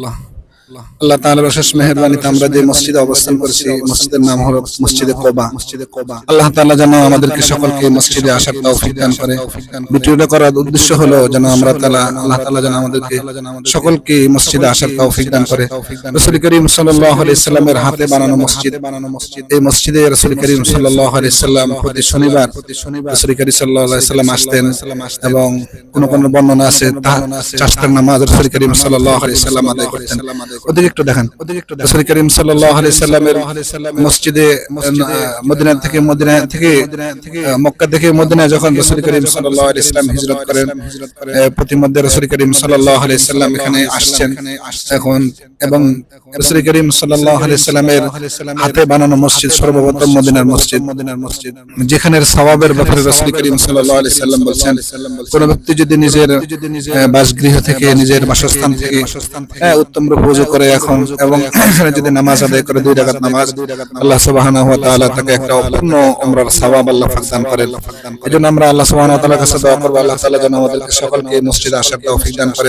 الله আল্লাহ তাআলার অশেষ মেহেরবানিতে আমরা যে মসজিদে অবস্থান করছি। মসজিদের নাম হলো মসজিদে কোবা। মসজিদে কোবা আল্লাহ তাআলা যেন আমাদেরকে সকলকে মসজিদে আসার তৌফিক দান করে। ভিডিওটা করার উদ্দেশ্য হলো যেন আমরা তাআলা আল্লাহ তাআলা যেন আমাদেরকে সকলকে মসজিদে আসার তৌফিক দান করে। রাসূল করিম সাল্লাল্লাহু আলাইহি সাল্লামের হাতে বানানো মসজিদ। বানানো মসজিদ এই মসজিদে রাসূল করিম সাল্লাল্লাহু আলাইহি সাল্লাম প্রতি শনিবার রাসূল করিম সাল্লাল্লাহু আলাইহি সাল্লাম আসতেন এবং কোন কোন বর্ণনা আছে চারটার নামাজ রাসূল করিম সাল্লাল্লাহু আলাইহি সাল্লাম আদায় করতেন। ওদিকে একটু দেখেন। রাসূল করিম সাল্লাল্লাহু আলাইহি সাল্লামের মসজিদে মদিনা থেকে মদিনা থেকে মক্কা থেকে মদিনা যখন রাসূল করিম সাল্লাল্লাহু আলাইহি সাল্লাম হিজরত করেন প্রতিমধ্যে রাসূল করিম সাল্লাল্লাহু আলাইহি সাল্লাম এখানে আসছেন। এখন এবং রাসূল করিম সাল্লাল্লাহু আলাইহি সাল্লামের হাতে বানানো মসজিদ সর্বপ্রথম মদিনার মসজিদ মদিনার মসজিদ। যেখানে সওয়াবের ব্যাপারে রাসূল করিম সাল্লাল্লাহু আলাইহি সাল্লাম কোন ব্যক্তি যদি নিজের বাসগৃহ থেকে নিজের বাসস্থান থেকে উত্তম রূপে ওযু করে এখন এবং যদি নামাজ আদায় করে দুই রাকাত নামাজ, আল্লাহ সুবহানাহু ওয়া তাআলা তাকে একটা অপূর্ণ উমরার সওয়াব আল্লাহ পাক দান করেন। এজন্য আমরা আল্লাহ সুবহানাহু ওয়া তাআলার কাছে দোয়া করব, আল্লাহ তাআলা যেন আমাদেরকে সকলকে মসজিদে আসার তৌফিক দান করে।